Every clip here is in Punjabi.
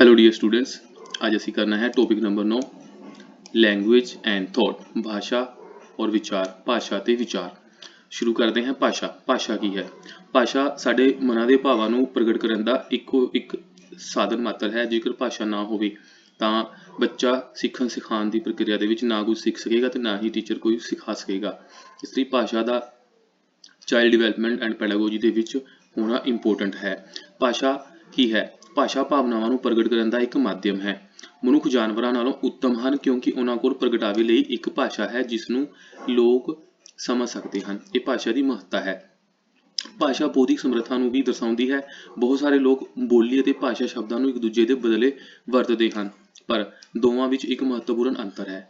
ਹੈਲੋ ਡੀਅਰ ਸਟੂਡੈਂਟਸ ਅੱਜ ਅਸੀਂ ਕਰਨਾ ਹੈ topic number 9 language and thought ਭਾਸ਼ਾ ਔਰ ਵਿਚਾਰ ਭਾਸ਼ਾ ਤੇ ਵਿਚਾਰ ਸ਼ੁਰੂ ਕਰਦੇ ਹਾਂ ਭਾਸ਼ਾ ਭਾਸ਼ਾ ਕੀ ਹੈ ਭਾਸ਼ਾ ਸਾਡੇ ਮਨਾਂ ਦੇ ਭਾਵਾਂ ਨੂੰ ਪ੍ਰਗਟ ਕਰਨ ਦਾ ਇੱਕੋ ਇੱਕ ਸਾਧਨ ਮਾਤਰ ਹੈ ਜੇਕਰ ਭਾਸ਼ਾ ਨਾ ਹੋਵੇ ਤਾਂ ਬੱਚਾ ਸਿੱਖਣ ਸਿਖਾਉਣ ਦੀ ਪ੍ਰਕਿਰਿਆ ਦੇ ਵਿੱਚ ਨਾ ਕੁਝ ਸਿੱਖ ਸਕੇਗਾ ਤੇ ਨਾ ਹੀ ਟੀਚਰ ਕੋਈ ਸਿਖਾ ਸਕੇਗਾ ਇਸ ਲਈ ਭਾਸ਼ਾ ਦਾ ਚਾਈਲਡ ਡਿਵੈਲਪਮੈਂਟ ਐਂਡ ਪੈਡਾਗੋਜੀ ਦੇ ਵਿੱਚ ਹੋਣਾ ਇੰਪੋਰਟੈਂਟ ਹੈ ਭਾਸ਼ਾ ਕੀ ਹੈ ਭਾਸ਼ਾ ਭਾਵਨਾਵਾਂ ਨੂੰ ਪ੍ਰਗਟ ਕਰਨ ਦਾ ਇੱਕ ਮਾਧਿਅਮ ਹੈ। ਮਨੁੱਖ ਜਾਨਵਰਾਂ ਨਾਲੋਂ ਉੱਤਮ ਹਨ ਕਿਉਂਕਿ ਉਹਨਾਂ ਕੋਲ ਪ੍ਰਗਟਾਵੇ ਲਈ ਇੱਕ ਭਾਸ਼ਾ ਹੈ ਜਿਸ ਨੂੰ ਲੋਕ ਸਮਝ ਸਕਦੇ ਹਨ। ਇਹ ਭਾਸ਼ਾ ਦੀ ਮਹੱਤਤਾ ਹੈ। ਭਾਸ਼ਾ ਬੌਧਿਕ ਸਮਰੱਥਾ ਨੂੰ ਵੀ ਦਰਸਾਉਂਦੀ ਹੈ। ਬਹੁਤ ਸਾਰੇ ਲੋਕ ਬੋਲੀ ਅਤੇ ਭਾਸ਼ਾ ਸ਼ਬਦਾਂ ਨੂੰ ਇੱਕ ਦੂਜੇ ਦੇ ਬਦਲੇ ਵਰਤਦੇ ਹਨ, ਪਰ ਦੋਵਾਂ ਵਿੱਚ ਇੱਕ ਮਹੱਤਵਪੂਰਨ ਅੰਤਰ ਹੈ।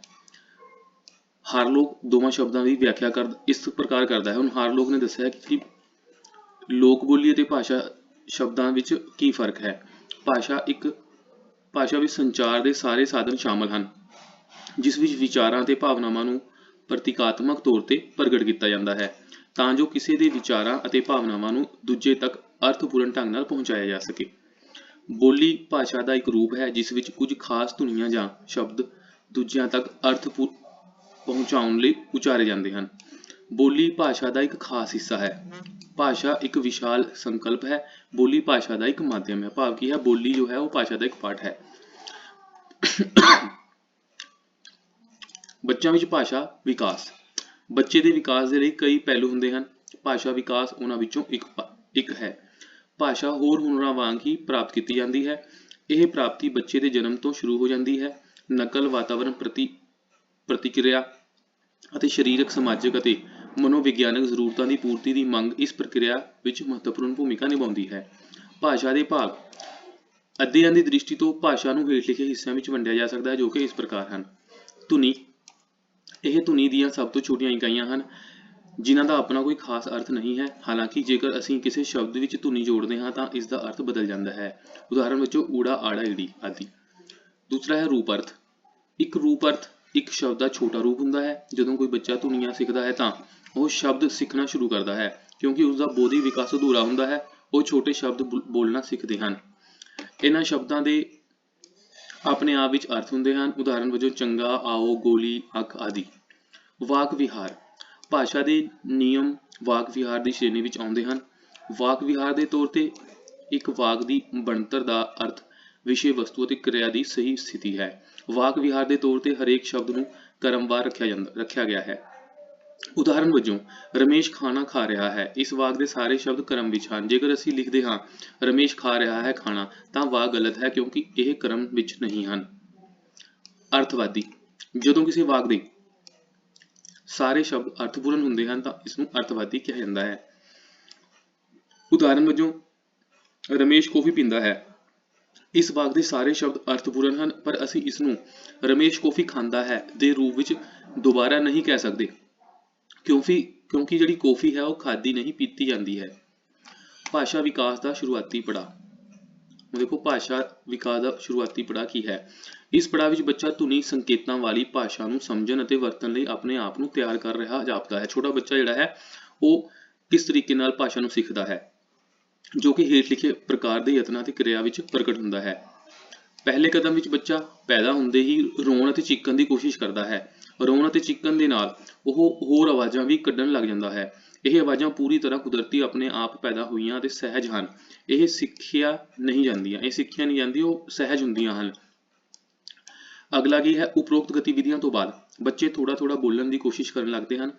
ਹਰ ਲੋਕ ਦੋਵਾਂ ਸ਼ਬਦਾਂ ਦੀ ਵਿਆਖਿਆ ਕਰ, ਇਸ ਪ੍ਰਕਾਰ ਕਰਦਾ ਹੈ। ਹੁਣ ਹਰ ਲੋਕ ਨੇ ਦੱਸਿਆ ਕਿ ਲੋਕ ਬੋਲੀ ਅਤੇ ਭਾਸ਼ਾ ਸ਼ਬਦਾਂ ਵਿੱਚ ਕੀ ਫ਼ਰਕ ਹੈ? ਭਾਸ਼ਾ ਇੱਕ ਭਾਸ਼ਾ ਵਿੱਚ ਸੰਚਾਰ ਦੇ ਸਾਰੇ ਸਾਧਨ ਸ਼ਾਮਲ ਹਨ, ਜਿਸ ਵਿੱਚ ਵਿਚਾਰਾਂ ਤੇ ਭਾਵਨਾਵਾਂ ਨੂੰ ਪ੍ਰਤੀਕਾਤਮਕ ਤੌਰ ਤੇ ਪ੍ਰਗਟ ਕੀਤਾ ਜਾਂਦਾ ਹੈ, ਤਾਂ ਜੋ ਕਿਸੇ ਦੇ ਵਿਚਾਰਾਂ ਅਤੇ ਭਾਵਨਾਵਾਂ ਨੂੰ ਦੂਜੇ ਤੱਕ ਅਰਥਪੂਰਨ ਢੰਗ ਨਾਲ ਪਹੁੰਚਾਇਆ ਜਾ ਸਕੇ। ਬੋਲੀ ਭਾਸ਼ਾ ਦਾ ਇੱਕ ਰੂਪ ਹੈ, ਜਿਸ ਵਿੱਚ ਕੁਝ ਖਾਸ ਧੁਨੀਆਂ ਜਾਂ ਸ਼ਬਦ ਦੂਜਿਆਂ ਤੱਕ ਅਰਥ ਪਹੁੰਚਾਉਣ ਲਈ ਉਚਾਰੇ ਜਾਂਦੇ ਹਨ। ਬੋਲੀ ਭਾਸ਼ਾ ਦਾ ਇੱਕ ਖਾਸ ਹਿੱਸਾ ਹੈ। ਭਾਸ਼ਾ ਇੱਕ ਵਿਸ਼ਾਲ ਸੰਕਲਪ ਹੈ। ਬੋਲੀ ਭਾਸ਼ਾ ਦਾ ਇੱਕ ਮਾਧਿਅਮ ਹੈ। ਭਾਵ ਕੀ ਹੈ? ਬੋਲੀ ਜੋ ਹੈ, ਉਹ ਭਾਸ਼ਾ ਦਾ ਇੱਕ ਪਾਠ ਹੈ। ਬੱਚਿਆਂ ਵਿੱਚ ਭਾਸ਼ਾ ਵਿਕਾਸ। ਬੱਚੇ ਦੇ ਵਿਕਾਸ ਦੇ ਲਈ ਕਈ ਪਹਿਲੂ ਹੁੰਦੇ ਹਨ। ਭਾਸ਼ਾ ਵਿਕਾਸ ਉਹਨਾਂ ਵਿੱਚੋਂ ਇੱਕ ਇੱਕ ਹੈ। ਭਾਸ਼ਾ ਹੋਰ ਹੁਨਰਾਂ ਵਾਂਗ ਹੀ ਪ੍ਰਾਪਤ ਕੀਤੀ ਜਾਂਦੀ ਹੈ। ਇਹ ਪ੍ਰਾਪਤੀ ਬੱਚੇ ਦੇ ਜਨਮ ਤੋਂ ਸ਼ੁਰੂ ਹੋ ਜਾਂਦੀ ਹੈ। ਨਕਲ ਵਾਤਾਵਰਣ ਪ੍ਰਤੀ, ਪ੍ਰਤੀਕਿਰਿਆ ਅਤੇ ਸਰੀਰਕ, ਸਮਾਜਿਕ ਅਤੇ ਮਨੋਵਿਗਿਆਨਕ ਜ਼ਰੂਰਤਾਂ ਦੀ ਪੂਰਤੀ ਦੀ ਮੰਗ ਇਸ ਪ੍ਰਕਿਰਿਆ ਵਿੱਚ ਮਹੱਤਵਪੂਰਨ ਭੂਮਿਕਾ ਨਿਭਾਉਂਦੀ ਹੈ। ਭਾਸ਼ਾ ਦੇ ਭਾਗ। ਅਧਿਐਨ ਦੀ ਦ੍ਰਿਸ਼ਟੀ ਤੋਂ ਭਾਸ਼ਾ ਨੂੰ ਹੇਠ ਲਿਖੇ ਹਿੱਸਿਆਂ ਵਿੱਚ ਵੰਡਿਆ ਜਾ ਸਕਦਾ ਹੈ, ਜੋ ਕਿ ਇਸ ਪ੍ਰਕਾਰ ਹਨ। ਧੁਨੀ। ਇਹ ਧੁਨੀ ਦੀਆਂ ਸਭ ਤੋਂ ਛੋਟੀਆਂ ਇਕਾਈਆਂ ਹਨ, ਜਿਨ੍ਹਾਂ ਦਾ ਆਪਣਾ ਕੋਈ ਖਾਸ ਅਰਥ ਨਹੀਂ ਹੈ। ਹਾਲਾਂਕਿ ਜੇਕਰ ਅਸੀਂ ਕਿਸੇ ਸ਼ਬਦ ਵਿੱਚ ਧੁਨੀ ਜੋੜਦੇ ਹਾਂ, ਤਾਂ ਇਸ ਦਾ ਅਰਥ ਬਦਲ ਜਾਂਦਾ ਹੈ। ਉਦਾਹਰਨ ਵਜੋਂ, ਊੜਾ, ਆੜਾ, ਈੜੀ ਆਦਿ। ਦੂਸਰਾ ਹੈ ਰੂਪ ਅਰਥ ਇੱਕ ਰੂਪ ਅਰਥ ਇੱਕ ਸ਼ਬਦ ਦਾ ਛੋਟਾ ਰੂਪ ਹੁੰਦਾ ਹੈ। ਜਦੋਂ ਕੋਈ ਬੱਚਾ ਧੁਨੀਆਂ ਸਿੱਖਦਾ ਹੈ, ਤਾਂ ਉਹ ਸ਼ਬਦ ਸਿੱਖਣਾ ਸ਼ੁਰੂ ਕਰਦਾ ਹੈ, ਕਿਉਂਕਿ ਉਸ ਦਾ ਬੋਧੀ ਵਿਕਾਸ ਅਧੂਰਾ ਹੁੰਦਾ ਹੈ, ਉਹ ਛੋਟੇ ਸ਼ਬਦ ਬੋਲਣਾ ਸਿੱਖਦੇ ਹਨ। ਇਹਨਾਂ ਸ਼ਬਦਾਂ ਦੇ ਆਪਣੇ ਆਪ ਵਿੱਚ ਅਰਥ ਹੁੰਦੇ ਹਨ, ਉਦਾਹਰਨ ਵਜੋਂ ਚੰਗਾ, ਆਓ, ਗੋਲੀ, ਅੱਖ ਆਦਿ। ਵਾਕ ਵਿਹਾਰ, ਭਾਸ਼ਾ ਦੇ ਨਿਯਮ ਵਾਕ ਵਿਹਾਰ ਦੀ ਸ਼੍ਰੇਣੀ ਵਿੱਚ ਆਉਂਦੇ ਹਨ। ਵਾਕ ਵਿਹਾਰ ਦੇ ਤੌਰ ਤੇ ਇੱਕ ਵਾਕ ਦੀ ਬਣਤਰ ਦਾ ਅਰਥ ਵਿਸ਼ੇ, ਵਸਤੂ ਅਤੇ ਕਿਰਿਆ ਦੀ ਸਹੀ ਸਥਿਤੀ ਹੈ। ਵਾਕ ਵਿਹਾਰ ਦੇ ਤੌਰ ਤੇ ਹਰੇਕ ਸ਼ਬਦ ਨੂੰ ਕਰਮਵਾਰ ਰੱਖਿਆ ਜਾਂਦਾ, ਰੱਖਿਆ ਗਿਆ ਹੈ। ਉਦਾਹਰਨ ਵਜੋਂ, ਰਮੇਸ਼ ਖਾਣਾ ਖਾ ਰਿਹਾ ਹੈ। ਇਸ ਵਾਕ ਦੇ ਸਾਰੇ ਸ਼ਬਦ ਕਰਮ ਵਿੱਚ ਹਨ। ਜੇਕਰ ਅਸੀਂ ਲਿਖਦੇ ਹਾਂ, ਰਮੇਸ਼ ਖਾ ਰਿਹਾ ਹੈ ਖਾਣਾ, ਤਾਂ ਵਾਕ ਗਲਤ ਹੈ ਕਿਉਂਕਿ ਇਹ ਕਰਮ ਵਿੱਚ ਨਹੀਂ ਹਨ। ਅਰਥਵਾਦੀ, ਜਦੋਂ ਕਿਸੇ ਵਾਕ ਦੇ ਸਾਰੇ ਸ਼ਬਦ ਅਰਥਪੂਰਨ ਹੁੰਦੇ ਹਨ, ਤਾਂ ਇਸ ਨੂੰ ਅਰਥਵਾਦੀ ਕਿਹਾ ਜਾਂਦਾ ਹੈ। ਉਦਾਹਰਨ ਵਜੋਂ, ਰਮੇਸ਼ ਕੌਫੀ ਪੀਂਦਾ ਹੈ। ਇਸ ਵਾਕ ਦੇ ਸਾਰੇ ਸ਼ਬਦ ਅਰਥਪੂਰਨ ਹਨ, ਪਰ ਅਸੀਂ ਇਸ ਨੂੰ ਰਮੇਸ਼ ਕੌਫੀ ਖਾਂਦਾ ਹੈ ਦੇ ਰੂਪ ਵਿੱਚ ਦੁਬਾਰਾ ਨਹੀਂ ਕਹਿ ਸਕਦੇ। ਕਿਉਂਕਿ ਕਿਉਂਕਿ ਜਿਹੜੀ ਕੌਫੀ ਹੈ ਉਹ ਖਾਦੀ ਨਹੀਂ, ਪੀਤੀ ਜਾਂਦੀ ਹੈ। ਭਾਸ਼ਾ ਵਿਕਾਸ ਦਾ ਸ਼ੁਰੂਆਤੀ ਪੜਾਅ। ਦੇਖੋ, ਭਾਸ਼ਾ ਵਿਕਾਸ ਦਾ ਸ਼ੁਰੂਆਤੀ ਪੜਾਅ ਕੀ ਹੈ? ਇਸ ਪੜਾਅ ਵਿੱਚ ਬੱਚਾ ਧੁਨੀ ਸੰਕੇਤਾਂ ਵਾਲੀ ਭਾਸ਼ਾ ਨੂੰ ਸਮਝਣ ਅਤੇ ਵਰਤਣ ਲਈ ਆਪਣੇ ਆਪ ਨੂੰ ਤਿਆਰ ਕਰ ਰਿਹਾ ਜਾਪਦਾ ਹੈ। ਛੋਟਾ ਬੱਚਾ ਜਿਹੜਾ ਹੈ, ਉਹ ਕਿਸ ਤਰੀਕੇ ਨਾਲ ਭਾਸ਼ਾ ਨੂੰ ਸਿੱਖਦਾ ਹੈ? ਜੋ ਕਿ ਹੇਠ ਲਿਖੇ ਪ੍ਰਕਾਰ ਦੇ ਯਤਨਾਂ ਤੇ ਕਿਰਿਆ ਵਿੱਚ ਪ੍ਰਗਟ ਹੁੰਦਾ ਹੈ। ਪਹਿਲੇ ਕਦਮ ਵਿੱਚ ਬੱਚਾ ਪੈਦਾ ਹੁੰਦੇ ਹੀ ਰੋਣ ਅਤੇ ਚੀਕਣ ਦੀ ਕੋਸ਼ਿਸ਼ ਕਰਦਾ ਹੈ। ਰੋਣ ਅਤੇ ਚੀਕਣ ਦੇ ਨਾਲ ਉਹ ਹੋਰ ਆਵਾਜ਼ਾਂ ਵੀ ਕੱਢਣ ਲੱਗ ਜਾਂਦਾ ਹੈ। ਇਹ ਆਵਾਜ਼ਾਂ ਪੂਰੀ ਤਰ੍ਹਾਂ ਕੁਦਰਤੀ ਆਪਣੇ ਆਪ ਪੈਦਾ ਹੋਈਆਂ ਅਤੇ ਸਹਿਜ ਹਨ। ਇਹ ਸਿੱਖਿਆ ਨਹੀਂ ਜਾਂਦੀਆਂ, ਇਹ ਸਿੱਖਿਆ ਨਹੀਂ ਜਾਂਦੀ, ਉਹ ਸਹਿਜ ਹੁੰਦੀਆਂ ਹਨ। ਅਗਲਾ ਕੀ ਹੈ? ਉਪਰੋਕਤ ਗਤੀਵਿਧੀਆਂ ਤੋਂ ਬਾਅਦ ਬੱਚੇ ਥੋੜਾ ਥੋੜਾ ਬੋਲਣ ਦੀ ਕੋਸ਼ਿਸ਼ ਕਰਨ ਲੱਗਦੇ ਹਨ।